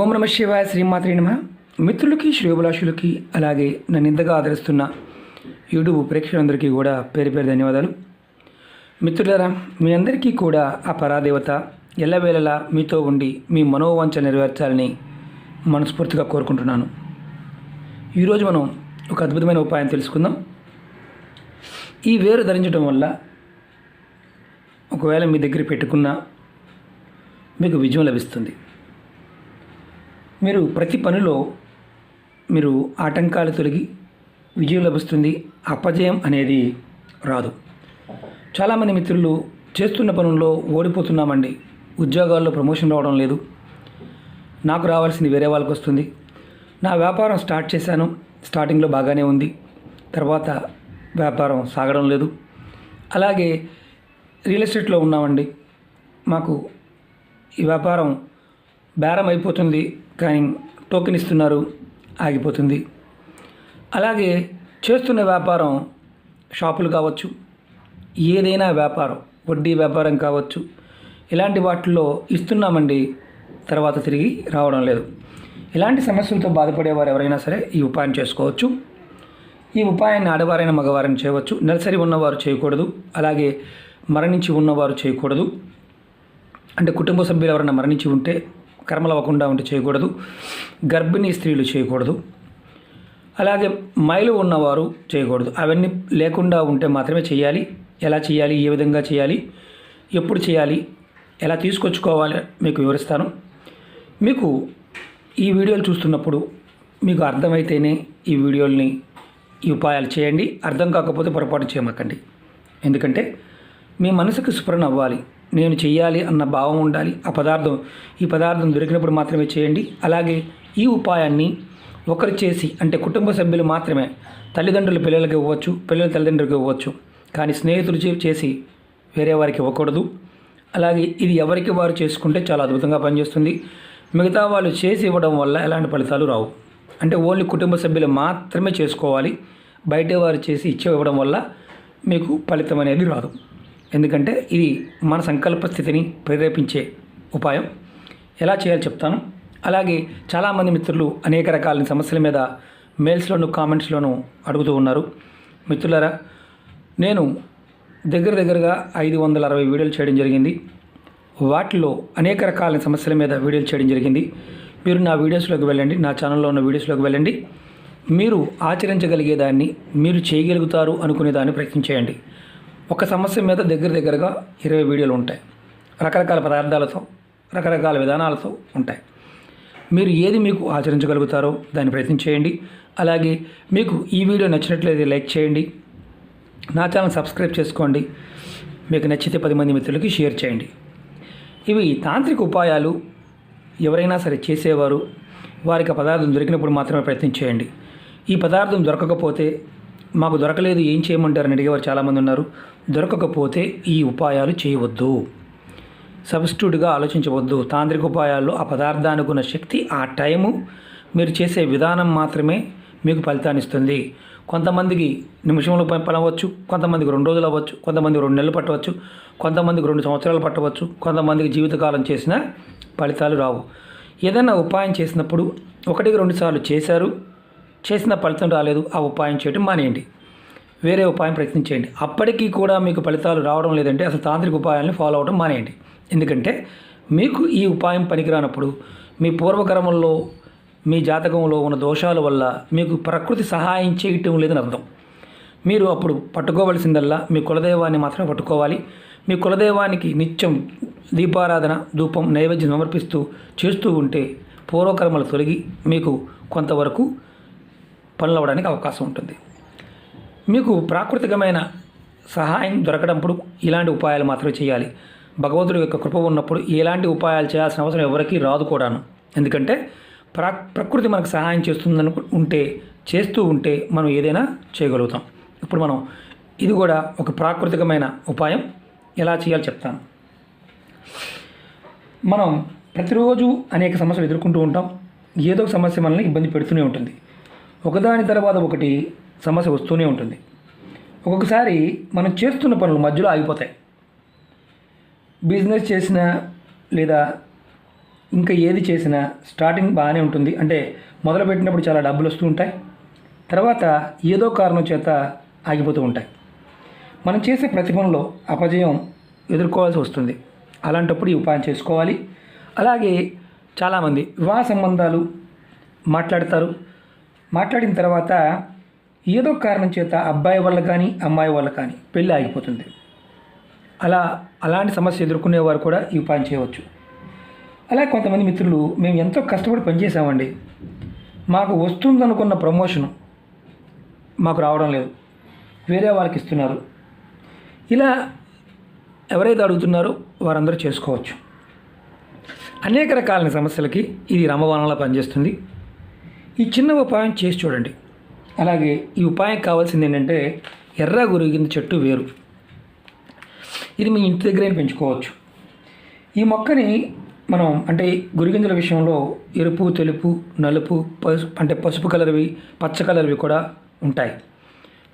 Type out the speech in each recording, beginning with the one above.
ఓం నమ శివాయ శ్రీమాత్రి నమ. మిత్రులకి శ్రేయోభిలాషులకి అలాగే నన్ను ఇంతగా ఆదరిస్తున్న యూట్యూబ్ ప్రేక్షకులందరికీ కూడా పేరు పేరు ధన్యవాదాలు. మిత్రులారా మీ అందరికీ కూడా ఆ పరాదేవత ఎల్లవేళలా మీతో ఉండి మీ మనోవాంఛ నెరవేర్చాలని మనస్ఫూర్తిగా కోరుకుంటున్నాను. ఈరోజు మనం ఒక అద్భుతమైన ఉపాయం తెలుసుకుందాం. ఈ వేరు ధరించడం వల్ల ఒకవేళ మీ దగ్గర పెట్టుకున్న మీకు విజయం లభిస్తుంది. మీరు ప్రతి పనిలో మీరు ఆటంకాలు తొలగి విజయం లభిస్తుంది. అపజయం అనేది రాదు. చాలామంది మిత్రులు చేస్తున్న పనుల్లో ఓడిపోతున్నామండి. ఉద్యోగాల్లో ప్రమోషన్ రావడం లేదు. నాకు రావాల్సింది వేరే వాళ్ళకి వస్తుంది. నా వ్యాపారం స్టార్ట్ చేశాను. స్టార్టింగ్లో బాగానే ఉంది. తర్వాత వ్యాపారం సాగడం లేదు. అలాగే రియల్ ఎస్టేట్లో ఉన్నామండి. మాకు ఈ వ్యాపారం బేరం అయిపోతుంది. కానీ టోకెన్ ఇస్తున్నారు ఆగిపోతుంది. అలాగే చేస్తున్న వ్యాపారం షాపులు కావచ్చు ఏదైనా వ్యాపారం వడ్డీ వ్యాపారం కావచ్చు ఇలాంటి వాటిల్లో ఇస్తున్నామండి తర్వాత తిరిగి రావడం లేదు. ఇలాంటి సమస్యలతో బాధపడేవారు ఎవరైనా సరే ఈ ఉపాయం చేసుకోవచ్చు. ఈ ఉపాయాన్ని ఆడవారైన మగవారైనా చేయవచ్చు. నెలసరి ఉన్నవారు చేయకూడదు. అలాగే మరణించి ఉన్నవారు చేయకూడదు. అంటే కుటుంబ సభ్యులు ఎవరైనా మరణించి ఉంటే కర్మలు అవ్వకుండా ఉంటే చేయకూడదు. గర్భిణీ స్త్రీలు చేయకూడదు. అలాగే మైలు ఉన్నవారు చేయకూడదు. అవన్నీ లేకుండా ఉంటే మాత్రమే చేయాలి. ఎలా చేయాలి? ఏ విధంగా చేయాలి? ఎప్పుడు చేయాలి? ఎలా తీసుకొచ్చుకోవాలి? మీకు వివరిస్తాను. మీకు ఈ వీడియోలు చూస్తున్నప్పుడు మీకు అర్థమైతేనే ఈ వీడియోల్ని ఈ ఉపాయాలు చేయండి. అర్థం కాకపోతే పొరపాటు చేయమకండి. ఎందుకంటే మీ మనసుకు స్ఫురణ అవ్వాలి. నేను చేయాలి అన్న భావం ఉండాలి ఆ పదార్థం ఈ పదార్థం దొరికినప్పుడు మాత్రమే చేయండి. అలాగే ఈ ఉపాయాన్ని ఒకరు చేసి అంటే కుటుంబ సభ్యులు మాత్రమే తల్లిదండ్రులు పిల్లలకి ఇవ్వచ్చు పిల్లలు తల్లిదండ్రులకు ఇవ్వచ్చు. కానీ స్నేహితులు చేసి వేరే వారికి ఇవ్వకూడదు. అలాగే ఇది ఎవరికి వారు చేసుకుంటే చాలా అద్భుతంగా పనిచేస్తుంది. మిగతా వాళ్ళు చేసి ఇవ్వడం వల్ల ఎలాంటి ఫలితాలు రావు. అంటే ఓన్లీ కుటుంబ సభ్యులు మాత్రమే చేసుకోవాలి. బయట వారు చేసి ఇచ్చి ఇవ్వడం వల్ల మీకు ఫలితం అనేది రాదు. ఎందుకంటే ఇది మన సంకల్ప స్థితిని ప్రేరేపించే ఉపాయం. ఎలా చేయాలో చెప్తాను. అలాగే చాలామంది మిత్రులు అనేక రకాల సమస్యల మీద మెయిల్స్లోను కామెంట్స్లోను అడుగుతూ ఉన్నారు. మిత్రులారా నేను దగ్గర దగ్గరగా ఐదు వందల అరవై వీడియోలు చేయడం జరిగింది. వాటిలో అనేక రకాల సమస్యల మీద వీడియోలు చేయడం జరిగింది. మీరు నా వీడియోస్లోకి వెళ్ళండి నా ఛానల్లో ఉన్న వీడియోస్లోకి వెళ్ళండి. మీరు ఆచరించగలిగేదాన్ని మీరు చేయగలుగుతారు అనుకునే దాన్ని ప్రయత్నం చేయండి. ఒక సమస్య మీద దగ్గర దగ్గరగా ఇరవై వీడియోలు ఉంటాయి. రకరకాల పదార్థాలతో రకరకాల విధానాలతో ఉంటాయి. మీరు ఏది మీకు ఆచరించగలుగుతారో దాన్ని ప్రయత్నం చేయండి. అలాగే మీకు ఈ వీడియో నచ్చినట్లయితే లైక్ చేయండి. నా ఛానల్ సబ్స్క్రైబ్ చేసుకోండి. మీకు నచ్చితే పది మంది మిత్రులకి షేర్ చేయండి. ఇవి తాంత్రిక ఉపాయాలు. ఎవరైనా సరే చేసేవారు. వారికి పదార్థం దొరికినప్పుడు మాత్రమే ప్రయత్నం చేయండి. ఈ పదార్థం దొరకకపోతే మాకు దొరకలేదు ఏం చేయమంటారని అడిగేవారు చాలామంది ఉన్నారు. దొరకకపోతే ఈ ఉపాయాలు చేయవద్దు. సబ్స్టిట్యూట్గా ఆలోచించవద్దు. తాంత్రిక ఉపాయాల్లో ఆ పదార్థానికి ఉన్న శక్తి ఆ టైము మీరు చేసే విధానం మాత్రమే మీకు ఫలితాన్ని ఇస్తుంది. కొంతమందికి నిమిషంలో పని అవ్వచ్చు కొంతమందికి రెండు రోజులు అవ్వచ్చు కొంతమందికి రెండు నెలలు పట్టవచ్చు కొంతమందికి రెండు సంవత్సరాలు పట్టవచ్చు కొంతమందికి జీవితకాలం చేసిన ఫలితాలు రావు. ఏదైనా ఉపాయం చేసినప్పుడు ఒకటికి రెండు సార్లు చేశారు చేసిన ఫలితం రాలేదు ఆ ఉపాయం చేయడం మానేయండి. వేరే ఉపాయం ప్రయత్నించేయండి. అప్పటికీ కూడా మీకు ఫలితాలు రావడం లేదంటే అసలు తాంత్రిక ఉపాయాలను ఫాలో అవడం మానేయండి. ఎందుకంటే మీకు ఈ ఉపాయం పనికిరానప్పుడు మీ పూర్వకర్మల్లో మీ జాతకంలో ఉన్న దోషాల వల్ల మీకు ప్రకృతి సహాయం చేయటం లేదని అర్థం. మీరు అప్పుడు పట్టుకోవలసిందల్లా మీ కులదైవాన్ని మాత్రమే పట్టుకోవాలి. మీ కులదైవానికి నిత్యం దీపారాధన ధూపం నైవేద్యం సమర్పిస్తూ చేస్తూ ఉంటే పూర్వకర్మలు తొలగి మీకు కొంతవరకు పనులు అవ్వడానికి అవకాశం ఉంటుంది. మీకు ప్రాకృతికమైన సహాయం దొరకడప్పుడు ఇలాంటి ఉపాయాలు మాత్రమే చేయాలి. భగవంతుడి యొక్క కృప ఉన్నప్పుడు ఎలాంటి ఉపాయాలు చేయాల్సిన అవసరం ఎవరికీ రాదు కూడాను. ఎందుకంటే ప్రా ప్రకృతి మనకు సహాయం చేస్తుందని ఉంటే చేస్తూ ఉంటే మనం ఏదైనా చేయగలుగుతాం. ఇప్పుడు మనం ఇది కూడా ఒక ప్రాకృతికమైన ఉపాయం. ఎలా చేయాలో చెప్తాను. మనం ప్రతిరోజు అనేక సమస్యలు ఎదుర్కొంటూ ఉంటాం. ఏదో ఒక సమస్య మనల్ని ఇబ్బంది పెడుతూనే ఉంటుంది. ఒకదాని తర్వాత ఒకటి సమస్య వస్తూనే ఉంటుంది. ఒక్కొక్కసారి మనం చేస్తున్న పనులు మధ్యలో ఆగిపోతాయి. బిజినెస్ చేసినా లేదా ఇంకా ఏది చేసినా స్టార్టింగ్ బాగానే ఉంటుంది. అంటే మొదలుపెట్టినప్పుడు చాలా డబ్బులు వస్తూ ఉంటాయి. తర్వాత ఏదో కారణం చేత ఆగిపోతూ ఉంటాయి. మనం చేసే ప్రతి పనిలో అపజయం ఎదుర్కోవాల్సి వస్తుంది. అలాంటప్పుడు ఈ ఉపాయం చేసుకోవాలి. అలాగే చాలామంది వివాహ సంబంధాలు మాట్లాడతారు. మాట్లాడిన తర్వాత ఏదో కారణం చేత అబ్బాయి వల్ల కానీ అమ్మాయి వల్ల కానీ పెళ్ళి ఆగిపోతుంది. అలా అలాంటి సమస్య ఎదుర్కొనేవారు కూడా ఈ ఉపాయం చేయవచ్చు. అలా కొంతమంది మిత్రులు మేము ఎంతో కష్టపడి పనిచేసామండి మాకు వస్తుందనుకున్న ప్రమోషన్ మాకు రావడం లేదు. వేరే వాళ్ళకి ఇస్తున్నారు. ఇలా ఎవరైతే అడుగుతున్నారో వారందరూ చేసుకోవచ్చు. అనేక రకాలైన సమస్యలకి ఇది రమవనంలా పనిచేస్తుంది. ఈ చిన్న ఉపాయం చేసి చూడండి. అలాగే ఈ ఉపాయం కావాల్సింది ఏంటంటే ఎర్ర గురిగింది చెట్టు వేరు. ఇది మీ ఇంటి దగ్గరే పెంచుకోవచ్చు. ఈ మొక్కని మనం అంటే గురిగింజల విషయంలో ఎరుపు తెలుపు నలుపు పసుపు అంటే పసుపు కలర్వి పచ్చ కలర్వి కూడా ఉంటాయి.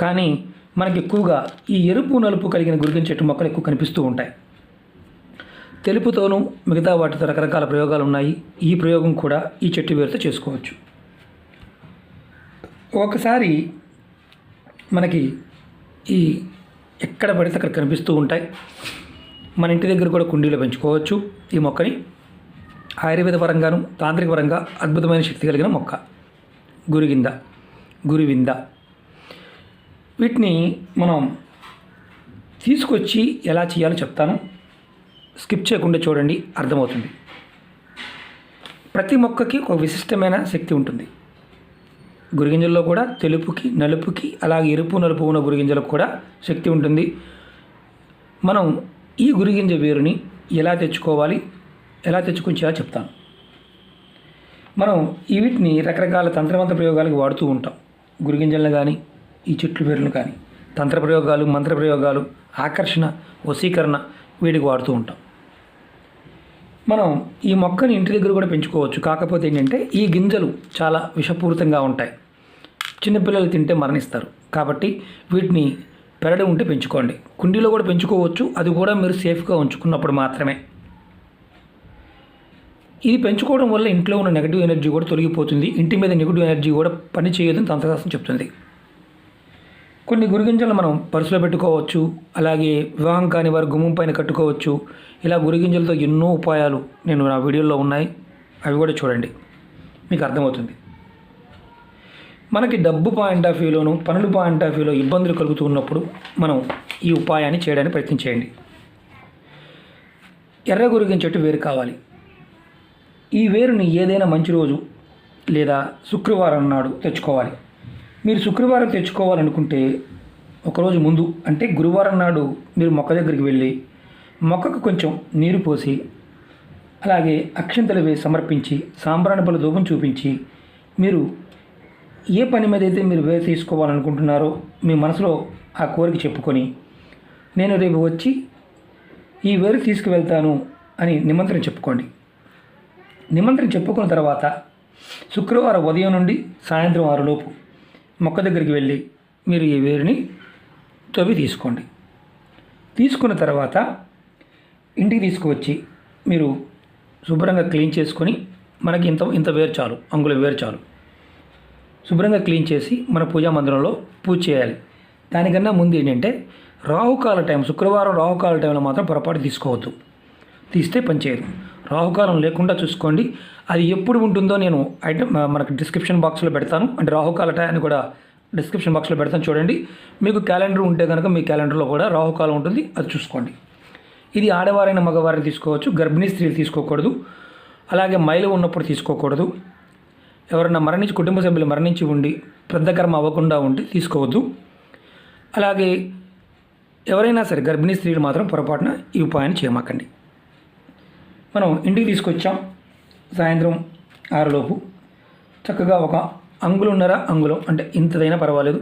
కానీ మనకి ఎక్కువగా ఈ ఎరుపు నలుపు కలిగిన గురిగింజ చెట్టు మొక్కలు ఎక్కువ కనిపిస్తూ ఉంటాయి. తెలుపుతోనూ మిగతా వాటితో రకరకాల ప్రయోగాలు ఉన్నాయి. ఈ ప్రయోగం కూడా ఈ చెట్టు వేరుతో చేసుకోవచ్చు. ఒకసారి మనకి ఈ ఎక్కడ పడితే అక్కడ కనిపిస్తూ ఉంటాయి. మన ఇంటి దగ్గర కూడా కుండీలో పెంచుకోవచ్చు ఈ మొక్కని. ఆయుర్వేద పరంగాను తాంత్రిక పరంగా అద్భుతమైన శక్తి కలిగిన మొక్క. గురిగింద గురివింద. వీటిని మనం తీసుకొచ్చి ఎలా చేయాలో చెప్తాను. స్కిప్ చేయకుండా చూడండి అర్థమవుతుంది. ప్రతి మొక్కకి ఒక విశిష్టమైన శక్తి ఉంటుంది. గురిగింజల్లో కూడా తెలుపుకి నలుపుకి అలాగే ఎరుపు నలుపు ఉన్న గురిగింజలకు కూడా శక్తి ఉంటుంది. మనం ఈ గురిగింజ వేరుని ఎలా తెచ్చుకోవాలి ఎలా తెచ్చుకొని చెప్తాను. మనం ఈ వీటిని రకరకాల తంత్రమంత్ర ప్రయోగాలకు వాడుతూ ఉంటాం. గురిగింజలను కానీ ఈ చెట్లు వేర్లను కానీ తంత్ర ప్రయోగాలు మంత్ర ప్రయోగాలు ఆకర్షణ వశీకరణ వీటికి వాడుతూ ఉంటాం. మనం ఈ మొక్కని ఇంటి దగ్గర కూడా పెంచుకోవచ్చు. కాకపోతే ఏంటంటే ఈ గింజలు చాలా విషపూరితంగా ఉంటాయి. చిన్నపిల్లలు తింటే మరణిస్తారు. కాబట్టి వీటిని పెరడు ఉంటే పెంచుకోండి. కుండీలో కూడా పెంచుకోవచ్చు. అది కూడా మీరు సేఫ్గా ఉంచుకున్నప్పుడు మాత్రమే. ఇది పెంచుకోవడం వల్ల ఇంట్లో ఉన్న నెగిటివ్ ఎనర్జీ కూడా తొలగిపోతుంది. ఇంటి మీద నెగిటివ్ ఎనర్జీ కూడా పని చేయదని తంత్రశాస్త్రం చెప్తుంది. కొన్ని గురిగింజలు మనం పర్సులో పెట్టుకోవచ్చు అలాగే వివాహం కాని వారు గుమ్మం పైన కట్టుకోవచ్చు. ఇలా గురిగింజలతో ఎన్నో ఉపాయాలు నేను నా వీడియోలో ఉన్నాయి. అవి కూడా చూడండి. మీకు అర్థమవుతుంది. మనకి డబ్బు పాయింట్ ఆఫ్ వ్యూలోను పనుల పాయింట్ ఆఫ్ వ్యూలో ఇబ్బందులు కలుగుతూ ఉన్నప్పుడు మనం ఈ ఉపాయాన్ని చేయడానికి ప్రయత్నం చేయండి. ఎర్ర గురిగిన చెట్టు వేరు కావాలి. ఈ వేరుని ఏదైనా మంచి రోజు లేదా శుక్రవారం నాడు తెచ్చుకోవాలి. మీరు శుక్రవారం తెచ్చుకోవాలనుకుంటే ఒకరోజు ముందు అంటే గురువారం నాడు మీరు మొక్క దగ్గరికి వెళ్ళి మొక్కకు కొంచెం నీరు పోసి అలాగే అక్షంతలవి వేసి సమర్పించి సాంబ్రాణి పళ్ళ ధూపం చూపించి మీరు ఏ పని మీద అయితే మీరు వేరు తీసుకోవాలనుకుంటున్నారో మీ మనసులో ఆ కోరిక చెప్పుకొని నేను రేపు వచ్చి ఈ వేరు తీసుకువెళ్తాను అని నిమంత్రణ చెప్పుకోండి. నిమంత్రణ చెప్పుకున్న తర్వాత శుక్రవారం ఉదయం నుండి సాయంత్రం ఆరులోపు మొక్క దగ్గరికి వెళ్ళి మీరు ఈ వేరుని తవ్వి తీసుకోండి. తీసుకున్న తర్వాత ఇంటికి తీసుకువచ్చి మీరు శుభ్రంగా క్లీన్ చేసుకొని మనకి ఇంత ఇంత వేరు చాలు అంగుళం వేరు చాలు. శుభ్రంగా క్లీన్ చేసి మన పూజా మందిరంలో పూజ చేయాలి. దానికన్నా ముందు ఏంటంటే రాహుకాల టైం శుక్రవారం రాహుకాల టైంలో మాత్రం పొరపాటు తీసుకోవద్దు. తీస్తే పనిచేయదు రాహుకాలం లేకుండా చూసుకోండి. అది ఎప్పుడు ఉంటుందో నేను ఐటమ్ మనకు డిస్క్రిప్షన్ బాక్స్లో పెడతాను. అంటే రాహుకాల టయాన్ని కూడా డిస్క్రిప్షన్ బాక్స్లో పెడతాను చూడండి. మీకు క్యాలెండర్ ఉంటే కనుక మీ క్యాలెండర్లో కూడా రాహుకాలం ఉంటుంది. అది చూసుకోండి. ఇది ఆడవారైన మగవారిని తీసుకోవచ్చు. గర్భిణీ స్త్రీలు తీసుకోకూడదు. అలాగే మైలు ఉన్నప్పుడు తీసుకోకూడదు. ఎవరైనా మరణించి కుటుంబ సభ్యులు మరణించి ఉండి పెద్ద కర్మ అవ్వకుండా ఉండి తీసుకోవద్దు. అలాగే ఎవరైనా సరే గర్భిణీ స్త్రీలు మాత్రం పొరపాటున ఈ ఉపాయాన్ని చేయమాకండి. మనం ఇంటికి తీసుకొచ్చాం సాయంత్రం ఆరులోపు. చక్కగా ఒక అంగులున్నర అంగుళం అంటే ఇంతదైనా పర్వాలేదు.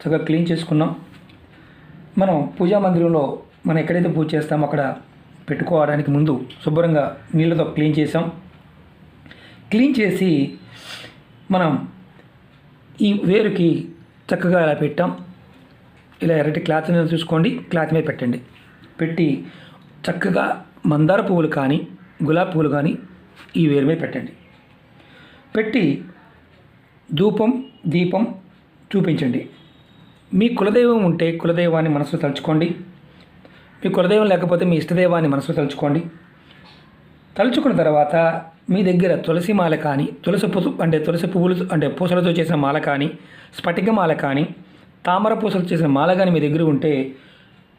చక్కగా క్లీన్ చేసుకున్నాం. మనం పూజా మందిరంలో మనం ఎక్కడైతే పూజ చేస్తామో అక్కడ పెట్టుకోవడానికి ముందు శుభ్రంగా నీళ్ళతో క్లీన్ చేసాం క్లీన్ చేసి మనం ఈ వేరుకి చక్కగా ఇలా పెట్టాం. ఇలా ఎర్రటి క్లాత్ మీద చూసుకోండి క్లాత్ మీద పెట్టండి. పెట్టి చక్కగా మందార పువ్వులు కానీ గులాబీ పూలు కానీ ఈ వేరు మీద పెట్టండి. పెట్టి ధూపం దీపం చూపించండి. మీ కులదైవం ఉంటే కులదైవాన్ని మనసులో తలుచుకోండి. మీ కులదైవం లేకపోతే మీ ఇష్టదైవాన్ని మనసులో తలుచుకోండి. తలుచుకున్న తర్వాత మీ దగ్గర తులసి మాల కానీ తులసి పువ్వు అంటే తులసి పువ్వులు అంటే పూసలతో చేసిన మాల కానీ స్ఫటిక మాల కానీ తామర పూసలు చేసిన మాల కానీ మీ దగ్గర ఉంటే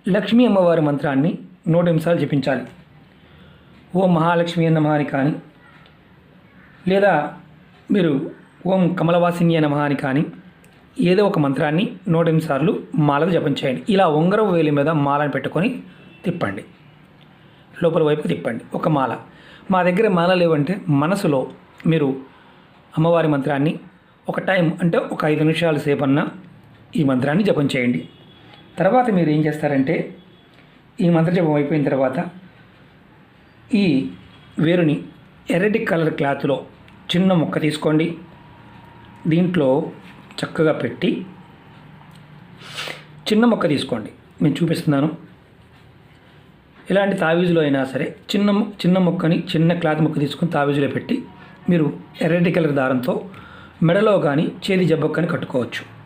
లక్ష్మీ అమ్మవారి మంత్రాన్ని నూట నిమిషాలు జపించాలి. ఓం మహాలక్ష్మి అన్న అని కానీ లేదా మీరు ఓం కమలవాసిని నమః అని కానీ ఏదో ఒక మంత్రాన్ని నూట ఎనిమిది సార్లు మాలకు జపం చేయండి. ఇలా ఉంగరం వేలి మీద మాలను పెట్టుకొని తిప్పండి. లోపల వైపు తిప్పండి. ఒక మాల. మా దగ్గర మాల లేవంటే మనసులో మీరు అమ్మవారి మంత్రాన్ని ఒక టైం అంటే ఒక ఐదు నిమిషాల సేపన్నా ఈ మంత్రాన్ని జపం చేయండి. తర్వాత మీరు ఏం చేస్తారంటే ఈ మంత్ర జపం అయిపోయిన తర్వాత ఈ వేరుని ఎర్రటి కలర్ క్లాత్లో చిన్న ముక్క తీసుకోండి. దీంట్లో చక్కగా పెట్టి చిన్న మొక్క తీసుకోండి. నేను చూపిస్తున్నాను. ఇలాంటి తావీజులో అయినా సరే చిన్న ము- చిన్న మొక్కని చిన్న క్లాత్ ముక్క తీసుకొని తావీజులో పెట్టి మీరు ఎర్రటి కలర్ దారంతో మెడలో కానీ చేతి జబ్బకు కానీ కట్టుకోవచ్చు.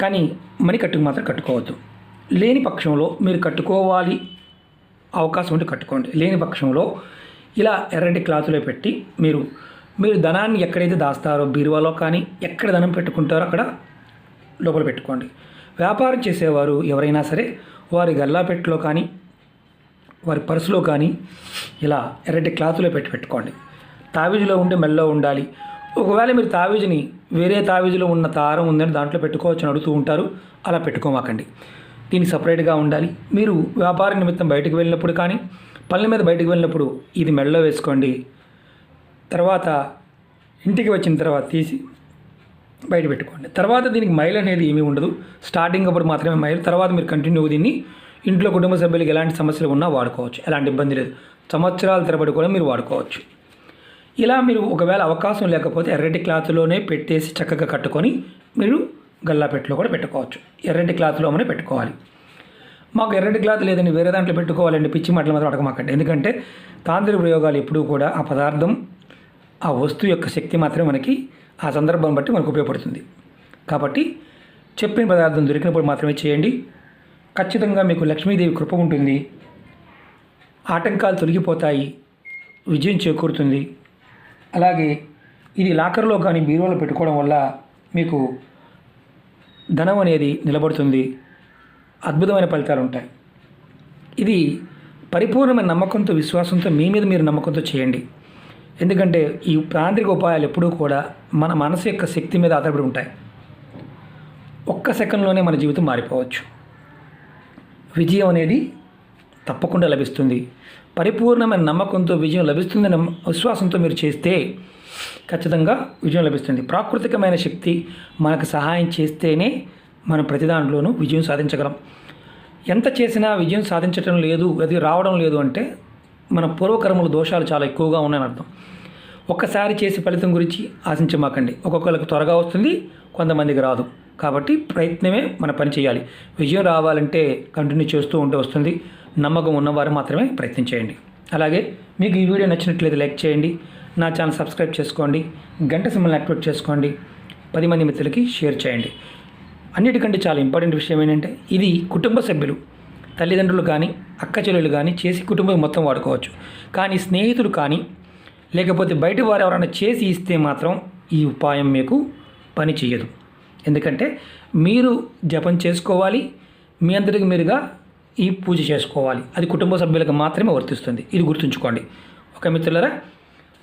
కానీ మణికట్టుకు మాత్రం కట్టుకోవద్దు. లేని పక్షంలో మీరు కట్టుకోవాలి అవకాశం ఉంటే కట్టుకోండి. లేని పక్షంలో ఇలా ఎర్రటి క్లాత్లో పెట్టి మీరు మీరు ధనాన్ని ఎక్కడైతే దాస్తారో బీరువాలో కానీ ఎక్కడ ధనం పెట్టుకుంటారో అక్కడ లోపల పెట్టుకోండి. వ్యాపారం చేసేవారు ఎవరైనా సరే వారి గల్లాపెట్టులో కానీ వారి పర్సులో కానీ ఇలా ఎర్రటి క్లాతులో పెట్టి పెట్టుకోండి. తావీజులో ఉంటే మెల్లో ఉండాలి. ఒకవేళ మీరు తావీజుని వేరే తావీజులో ఉన్న తారం ఉందని దాంట్లో పెట్టుకోవచ్చు అని అడుగుతూ ఉంటారు. అలా పెట్టుకోమాకండి. దీనికి సపరేట్గా ఉండాలి. మీరు వ్యాపార నిమిత్తం బయటకు వెళ్ళినప్పుడు కానీ పళ్ళ మీద బయటకు వెళ్ళినప్పుడు ఇది మెడలో వేసుకోండి. తర్వాత ఇంటికి వచ్చిన తర్వాత తీసి బయట పెట్టుకోండి. తర్వాత దీనికి మైల్ అనేది ఏమీ ఉండదు. స్టార్టింగ్ అప్పుడు మాత్రమే మైల్. తర్వాత మీరు కంటిన్యూ దీన్ని ఇంట్లో కుటుంబ సభ్యులకు ఎలాంటి సమస్యలు ఉన్నా వాడుకోవచ్చు. ఎలాంటి ఇబ్బంది లేదు. సంవత్సరాల తరబడి కూడా మీరు వాడుకోవచ్చు. ఇలా మీరు ఒకవేళ అవకాశం లేకపోతే ఎర్రటి క్లాత్లోనే పెట్టేసి చక్కగా కట్టుకొని మీరు గల్లాపెట్టులో కూడా పెట్టుకోవచ్చు. ఎర్రటి క్లాత్లోనే పెట్టుకోవాలి. మాకు ఎర్రటి క్లాత్ లేదని వేరే దాంట్లో పెట్టుకోవాలండి పిచ్చి మాటలు మాత్రం అడగమాకండి. ఎందుకంటే తాంత్రిక ప్రయోగాలు ఎప్పుడూ కూడా ఆ పదార్థం ఆ వస్తువు యొక్క శక్తి మాత్రమే మనకి ఆ సందర్భం బట్టి మనకు ఉపయోగపడుతుంది. కాబట్టి చెప్పిన పదార్థం దొరికినప్పుడు మాత్రమే చేయండి. ఖచ్చితంగా మీకు లక్ష్మీదేవి కృప ఉంటుంది. ఆటంకాలు తొలగిపోతాయి. విజయం చేకూరుతుంది. అలాగే ఇది లాకర్లో కానీ బీరువాలో పెట్టుకోవడం వల్ల మీకు ధనం అనేది నిలబడుతుంది. అద్భుతమైన ఫలితాలు ఉంటాయి. ఇది పరిపూర్ణమైన నమ్మకంతో విశ్వాసంతో మీ మీద మీరు నమ్మకంతో చేయండి. ఎందుకంటే ఈ ప్రాంతిక ఉపాయాలు ఎప్పుడూ కూడా మన మనసు యొక్క శక్తి మీద ఆధారపడి ఉంటాయి. ఒక్క సెకండ్లోనే మన జీవితం మారిపోవచ్చు. విజయం అనేది తప్పకుండా లభిస్తుంది. పరిపూర్ణమైన నమ్మకంతో విజయం లభిస్తుందనే విశ్వాసంతో మీరు చేస్తే ఖచ్చితంగా విజయం లభిస్తుంది. ప్రాకృతికమైన శక్తి మనకు సహాయం చేస్తేనే మనం ప్రతి దాంట్లోనూ విజయం సాధించగలం. ఎంత చేసినా విజయం సాధించటం లేదు అది రావడం లేదు అంటే మన పూర్వకర్మల దోషాలు చాలా ఎక్కువగా ఉన్నాయని అర్థం. ఒక్కసారి చేసే ఫలితం గురించి ఆశించమాకండి. ఒక్కొక్కరికి త్వరగా వస్తుంది కొంతమందికి రాదు. కాబట్టి ప్రయత్నమే మన పని చేయాలి. విజయం రావాలంటే కంటిన్యూ చేస్తూ ఉంటే వస్తుంది. నమ్మకం ఉన్నవారు మాత్రమే ప్రయత్నం చేయండి. అలాగే మీకు ఈ వీడియో నచ్చినట్లయితే లైక్ చేయండి. నా ఛానల్ సబ్స్క్రైబ్ చేసుకోండి గంట సింబల్ని యాక్టివేట్ చేసుకోండి పది మంది మిత్రులకి షేర్ చేయండి. అన్నిటికంటే చాలా ఇంపార్టెంట్ విషయం ఏంటంటే ఇది కుటుంబ సభ్యులు తల్లిదండ్రులు కానీ అక్క చెల్లెలు కానీ చేసి కుటుంబం మొత్తం వాడుకోవచ్చు. కానీ స్నేహితులు కానీ లేకపోతే బయట వారు ఎవరైనా చేసి ఇస్తే మాత్రం ఈ ఉపాయం మీకు పని చేయదు ఎందుకంటే మీరు జపం చేసుకోవాలి మీ అందరికి మీరుగా ఈ పూజ చేసుకోవాలి. అది కుటుంబ సభ్యులకు మాత్రమే వర్తిస్తుంది. ఇది గుర్తుంచుకోండి. ఒక మిత్రులరా